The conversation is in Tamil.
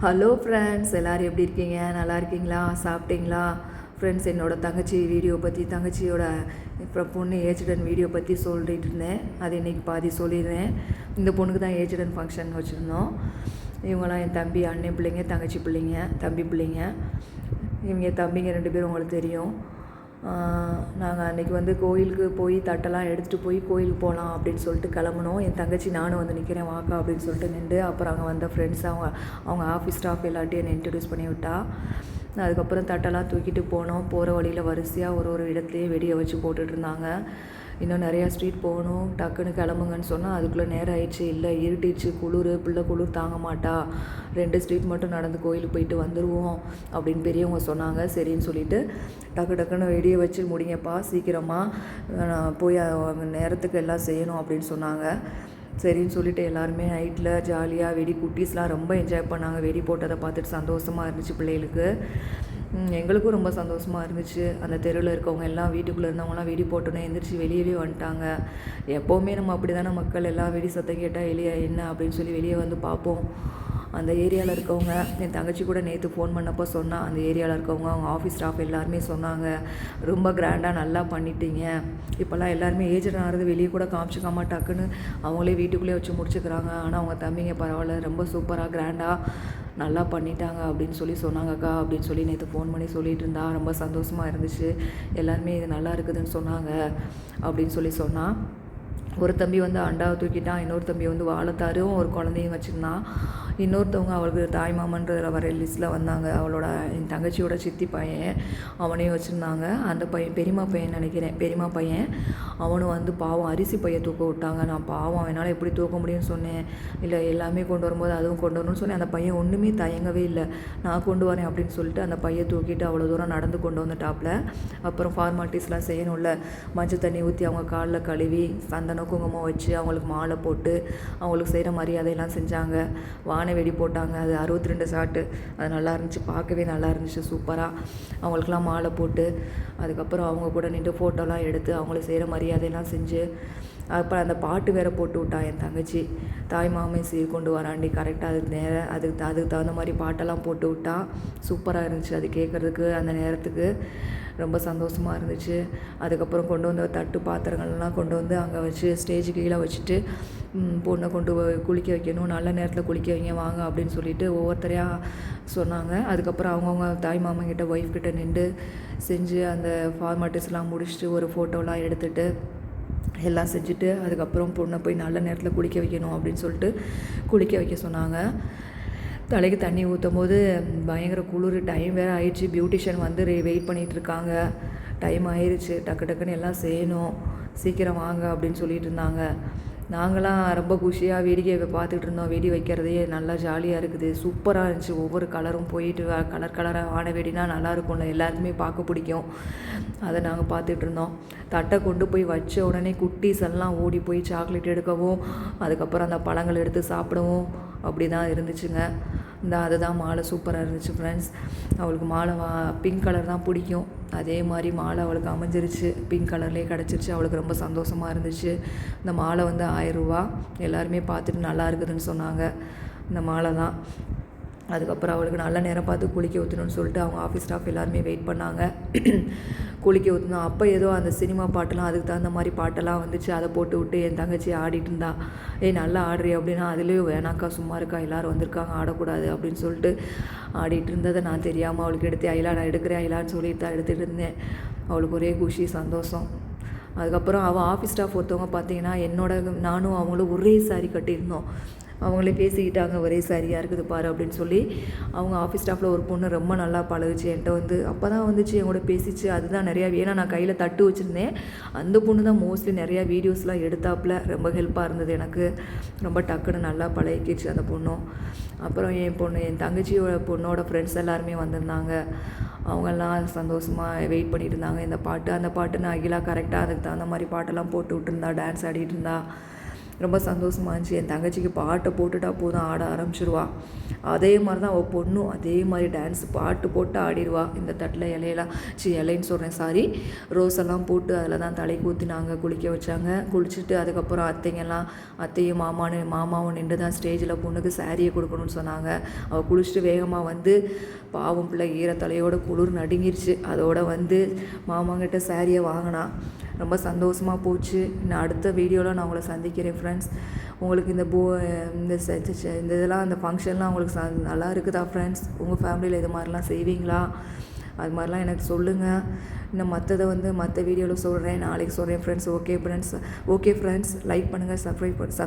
ஹலோ ஃப்ரெண்ட்ஸ் எல்லோரும் எப்படி இருக்கீங்க? நல்லா இருக்கீங்களா? சாப்பிட்டீங்களா? ஃப்ரெண்ட்ஸ் என்னோடய தங்கச்சி வீடியோ பற்றி தங்கச்சியோட இப்போ பொண்ணு ஏஜ்டன் வீடியோ பற்றி சொல்லிட்டு இருந்தேன். அது இன்றைக்கி பாதி சொல்லிடுறேன். இந்த பொண்ணுக்கு தான் ஏஜ்டன் ஃபங்க்ஷன் வச்சுருந்தோம். இவங்களாம் என் தம்பி அண்ணன் பிள்ளைங்க தங்கச்சி பிள்ளைங்க தம்பி பிள்ளைங்க. இவங்க தம்பிங்க ரெண்டு பேரும் உங்களுக்கு தெரியும். நாங்கள் அன்றைக்கி வந்து கோயிலுக்கு போய் தட்டெல்லாம் எடுத்துகிட்டு போய் கோயிலுக்கு போகலாம் அப்படின்னு சொல்லிட்டு கிளம்புனோம். என் தங்கச்சி நானும் வந்து நிற்கிறேன் வாக்கா அப்படின்னு சொல்லிட்டு நின்று அப்புறம் அங்கே வந்த ஃப்ரெண்ட்ஸ் அவங்க அவங்க ஆஃபீஸ் ஸ்டாஃப் எல்லாத்தையும் என்னை இன்ட்ரடியூஸ் பண்ணி விட்டா. அதுக்கப்புறம் தட்டெல்லாம் தூக்கிட்டு போனோம். போகிற வழியில் வரிசையாக ஒரு ஒரு இடத்துலையே வெடியை வச்சு போட்டுட்ருந்தாங்க இன்னும் நிறையா ஸ்ட்ரீட் போகணும் டக்குன்னு கிளம்புங்கன்னு சொன்னால் அதுக்குள்ளே நேரம் ஆயிடுச்சு. இல்லை இருட்டிடுச்சு குளிர் பிள்ளை குளிர் தாங்க மாட்டா. ரெண்டு ஸ்ட்ரீட் மட்டும் நடந்து கோயிலுக்கு போயிட்டு வந்துடுவோம் அப்படின்னு பெரியவங்க சொன்னாங்க. சரின்னு சொல்லிட்டு டக்கு டக்குன்னு வெடியை வச்சு முடிங்கப்பா சீக்கிரமாக போய் நேரத்துக்கு எல்லாம் செய்யணும் அப்படின்னு சொன்னாங்க. சரின்னு சொல்லிட்டு எல்லாருமே நைட்டில் ஜாலியாக வெடி குட்டீஸ்லாம் ரொம்ப என்ஜாய் பண்ணாங்க. வெடி போட்டதை பார்த்துட்டு சந்தோஷமாக இருந்துச்சு பிள்ளைகளுக்கு. எங்களுக்கும் ரொம்ப சந்தோஷமாக இருந்துச்சு. அந்த தெருவில் இருக்கவங்க எல்லாம் வீட்டுக்குள்ளே இருந்தவங்களாம் வெடி போட்டோன்னே எந்திரிச்சு வெளியவே வந்துட்டாங்க. எப்போவுமே நம்ம அப்படி தானே மக்கள்? எல்லாம் வெடி சத்தம் கேட்டால் வெளியே என்ன அப்படின்னு சொல்லி வெளியே வந்து பார்ப்போம். அந்த ஏரியாவில் இருக்கவங்க என் தங்கச்சி கூட நேற்று ஃபோன் பண்ணப்போ சொன்னால் அந்த ஏரியாவில் இருக்கவங்க அவங்க ஆஃபீஸ் ஸ்டாஃப் எல்லாருமே சொன்னாங்க. ரொம்ப கிராண்டாக நல்லா பண்ணிட்டீங்க. இப்போல்லாம் எல்லாருமே ஏஜென்ட் ஆகிறது வெளியே கூட காமிச்சிக்காம டக்குன்னு அவங்களே வீட்டுக்குள்ளேயே வச்சு முடிச்சுக்கிறாங்க. ஆனால் அவங்க தம்பிங்க பரவாயில்ல ரொம்ப சூப்பராக கிராண்டாக நல்லா பண்ணிட்டாங்க அப்படின்னு சொல்லி சொன்னாங்கக்கா அப்படின்னு சொல்லி நேற்று ஃபோன் பண்ணி சொல்லிகிட்டு இருந்தா. ரொம்ப சந்தோஷமாக இருந்துச்சு. எல்லாருமே இது நல்லா இருக்குதுன்னு சொன்னாங்க அப்படின்னு சொல்லி சொன்னான் ஒரு தம்பி வந்து அண்டாவை தூக்கிட்டான் இன்னொரு தம்பி வந்து வாழைத்தாரும் ஒரு குழந்தையும் வச்சுருந்தான் இன்னொருத்தவங்க அவளுக்கு தாய் மாமன்ற வர லிஸ்ட்டில் வந்தாங்க. அவளோட என் தங்கச்சியோட சித்தி பையன் அவனையும் வச்சுருந்தாங்க. அந்த பையன் பெரியம்மா பையன் நினைக்கிறேன். பெரியம்மா பையன் அவனும் வந்து பாவம் அரிசி பையன் தூக்க விட்டாங்க. நான் பாவம் என்னால் எப்படி தூக்க முடியும்னு சொன்னேன். இல்லை எல்லாமே கொண்டு வரும்போது அதுவும் கொண்டு வரணும்னு சொன்னேன். அந்த பையன் ஒன்றுமே தயங்கவே இல்லை. நான் கொண்டு வரேன் அப்படின்னு சொல்லிட்டு அந்த பையன் தூக்கிட்டு அவ்வளோ தூரம் நடந்து கொண்டு வந்துட்டாப்புல அப்புறம் ஃபார்மாலிட்டிஸ்லாம் செய்யணும்ல. மஞ்சள் தண்ணி ஊற்றி அவங்க காலில் கழுவி சந்தனம் குங்குமம் வச்சு அவங்களுக்கு மாலை போட்டு அவங்களுக்கு செய்கிற மரியாதையெல்லாம் செஞ்சாங்க. வானை வெடி போட்டாங்க. அது அறுபத்தி ரெண்டு ஷாட்டு அது நல்லா இருந்துச்சு. பார்க்கவே நல்லா இருந்துச்சு. சூப்பராக அவங்களுக்குலாம் மாலை போட்டு அதுக்கப்புறம் அவங்க கூட நின்று ஃபோட்டோலாம் எடுத்து அவங்களுக்கு செய்கிற மரியாதையெல்லாம் செஞ்சு அப்புறம் அந்த பாட்டு வேற போட்டு விட்டா என் தங்கச்சி. தாய் மாமே சீர் கொண்டு வராண்டி. கரெக்டாக அதுக்கு நேரம் அதுக்கு அதுக்கு தகுந்த மாதிரி பாட்டெல்லாம் போட்டு விட்டா சூப்பராக இருந்துச்சு. அது கேட்குறதுக்கு அந்த நேரத்துக்கு ரொம்ப சந்தோஷமாக இருந்துச்சு. அதுக்கப்புறம் கொண்டு வந்த தட்டு பாத்திரங்கள்லாம் கொண்டு வந்து அங்கே வச்சு ஸ்டேஜ் கீழே வச்சுட்டு பொண்ணை கொண்டு குளிக்க வைக்கணும் நல்ல நேரத்தில் குளிக்க வைங்க வாங்க அப்படின்னு சொல்லிட்டு ஒவ்வொருத்தரையாக சொன்னாங்க. அதுக்கப்புறம் அவங்கவுங்க தாய் மாமங்கிட்ட ஒய்ஃப் கிட்ட நின்று செஞ்சு அந்த ஃபார்மாலிட்டிஸ்லாம் முடிச்சுட்டு ஒரு ஃபோட்டோலாம் எடுத்துகிட்டு எல்லாம் செஞ்சுட்டு அதுக்கப்புறம் பொண்ணை போய் நல்ல நேரத்தில் குளிக்க வைக்கணும் அப்படின்னு சொல்லிட்டு குளிக்க வைக்க சொன்னாங்க. தலைக்கு தண்ணி ஊற்றும் போது பயங்கர குளிர் டைம் வேறு ஆயிடுச்சு. பியூட்டிஷியன் வந்து வெயிட் பண்ணிகிட்ருக்காங்க டைம் ஆயிடுச்சு டக்கு டக்குன்னு எல்லாம் செய்யணும். சீக்கிரம் வாங்க அப்படின்னு சொல்லிட்டு இருந்தாங்க. நாங்களாம் ரொம்ப குஷியாக வேடிக்கையை பார்த்துட்டு இருந்தோம். வெடி வைக்கிறதே நல்லா ஜாலியாக இருக்குது. சூப்பராக இருந்துச்சு. ஒவ்வொரு கலரும் போயிட்டு கலர் கலராக வான வெடினா நல்லா இருக்கும்ல. எல்லாருக்குமே பார்க்க பிடிக்கும். அதை நாங்கள் பார்த்துட்டு இருந்தோம். தட்டை கொண்டு போய் வச்ச உடனே குட்டீஸ் எல்லாம் ஓடி போய் சாக்லேட் எடுக்கவும் அதுக்கப்புறம் அந்த பழங்கள் எடுத்து சாப்பிடவும் அப்படி தான் இருந்துச்சுங்க. இந்த அதுதான் மாலை சூப்பராக இருந்துச்சு ஃப்ரெண்ட்ஸ் அவளுக்கு மாலை வா பிங்க் கலர் தான் பிடிக்கும். அதே மாதிரி மாலை அவளுக்கு அமைஞ்சிருச்சு. பிங்க் கலர்லேயே கிடச்சிருச்சு. அவளுக்கு ரொம்ப சந்தோஷமாக இருந்துச்சு. இந்த மாலை வந்து ஆயிரரூவா எல்லாருமே பார்த்துட்டு நல்லா இருக்குதுன்னு சொன்னாங்க. இந்த மாலை தான் அதுக்கப்புறம் அவளுக்கு நல்ல நேரம் பார்த்து குளிக்க ஊற்றணும்னு சொல்லிட்டு அவங்க ஆஃபீஸ் ஸ்டாஃப் எல்லாருமே வெயிட் பண்ணாங்க. குளிக்க ஊற்றணும் அப்போ ஏதோ அந்த சினிமா பாட்டெல்லாம் அதுக்கு தகுந்த மாதிரி பாட்டெல்லாம் வந்துச்சு. அதை போட்டு விட்டு என் தங்கச்சி ஆடிட்டு இருந்தா ஏய் நல்லா ஆடுறி அப்படின்னா அதுலேயும் வேணாக்கா சும்மா இருக்கா? எல்லோரும் வந்திருக்காங்க. ஆடக்கூடாது. அப்படின்னு சொல்லிட்டு ஆடிட்டு இருந்ததை நான் தெரியாமல் அவளுக்கு எடுத்து ஐலா நான் எடுக்கிறேன் ஐலான்னு சொல்லிட்டு தான் எடுத்துகிட்டு இருந்தேன். அவளுக்கு ஒரே குஷி சந்தோஷம். அதுக்கப்புறம் அவள் ஆஃபீஸ் ஸ்டாஃப் ஒருத்தவங்க பார்த்தீங்கன்னா என்னோட நானும் அவங்களும் ஒரே சாரி கட்டியிருந்தோம். அவங்களே பேசிக்கிட்டாங்க ஒரே சரியாக இருக்குது பாரு அப்படின்னு சொல்லி அவங்க ஆஃபீஸ் ஸ்டாஃபில் ஒரு பொண்ணு ரொம்ப நல்லா பழகுச்சு. என்கிட்ட வந்து அப்போ தான் வந்துச்சு என் பேசிச்சு அதுதான் நிறையா ஏன்னா நான் கையில் தட்டு வச்சுருந்தேன். அந்த பொண்ணு தான் மோஸ்ட்லி நிறையா வீடியோஸ்லாம் எடுத்தாப்புல. ரொம்ப ஹெல்ப்பாக இருந்தது எனக்கு. ரொம்ப டக்குன்னு நல்லா பழகிக்கிச்சு அந்த பொண்ணும். அப்புறம் என் பொண்ணு என் தங்கச்சியோட பொண்ணோட ஃப்ரெண்ட்ஸ் எல்லாருமே வந்திருந்தாங்க. அவங்கெல்லாம் சந்தோஷமாக வெயிட் பண்ணிட்டு இருந்தாங்க. இந்த பாட்டு அந்த பாட்டு நான் அகிலா கரெக்டாக அதுக்கு தகுந்த மாதிரி பாட்டெல்லாம் போட்டு விட்டுருந்தா டான்ஸ் ஆடிட்டு இருந்தா. ரொம்ப சந்தோஷமாக இருந்துச்சு. என் தங்கச்சிக்கு பாட்டை போட்டுட்டா போதும் ஆட ஆரம்பிச்சிருவா. அதே மாதிரி தான் அவள் பொண்ணும் அதே மாதிரி டான்ஸ் பாட்டு போட்டு ஆடிடுவா. இந்த தட்டில் இலையெல்லாம் சி இலைன்னு சொல்கிறேன் சாரி ரோஸ் எல்லாம் போட்டு அதில் தான் தலை ஊற்றினாங்க குளிக்க வச்சாங்க. குளிச்சுட்டு அதுக்கப்புறம் அத்தைங்கெல்லாம் அத்தையும் மாமானு மாமாவும் நின்று தான் ஸ்டேஜில் பொண்ணுக்கு சாரியை கொடுக்கணும்னு சொன்னாங்க. அவள் குளிச்சுட்டு வேகமாக வந்து பாவம் பிள்ளை ஈரத்தலையோட குளிர் நடுங்கிருச்சு. அதோட வந்து மாமாங்கிட்ட சாரியை வாங்கினா. ரொம்ப சந்தோஷமாக போச்சு. நான் அடுத்த வீடியோவில் நான் உங்களை சந்திக்கிறேன் ஃப்ரெண்ட்ஸ் உங்களுக்கு இந்த போ இந்த செ- இந்த இதெல்லாம் அந்த ஃபங்க்ஷன்லாம் உங்களுக்கு நல்லா இருக்குதா ஃப்ரெண்ட்ஸ் உங்கள் ஃபேமிலியில் இது மாதிரிலாம் செய்வீங்களா? அது மாதிரிலாம் எனக்கு சொல்லுங்கள் இன்னும் மற்றதை வந்து மற்ற வீடியோவில் சொல்கிறேன் நாளைக்கு சொல்கிறேன் friends okay friends okay friends like பண்ணுங்கள் சப்ஸ்கிரைப் சப்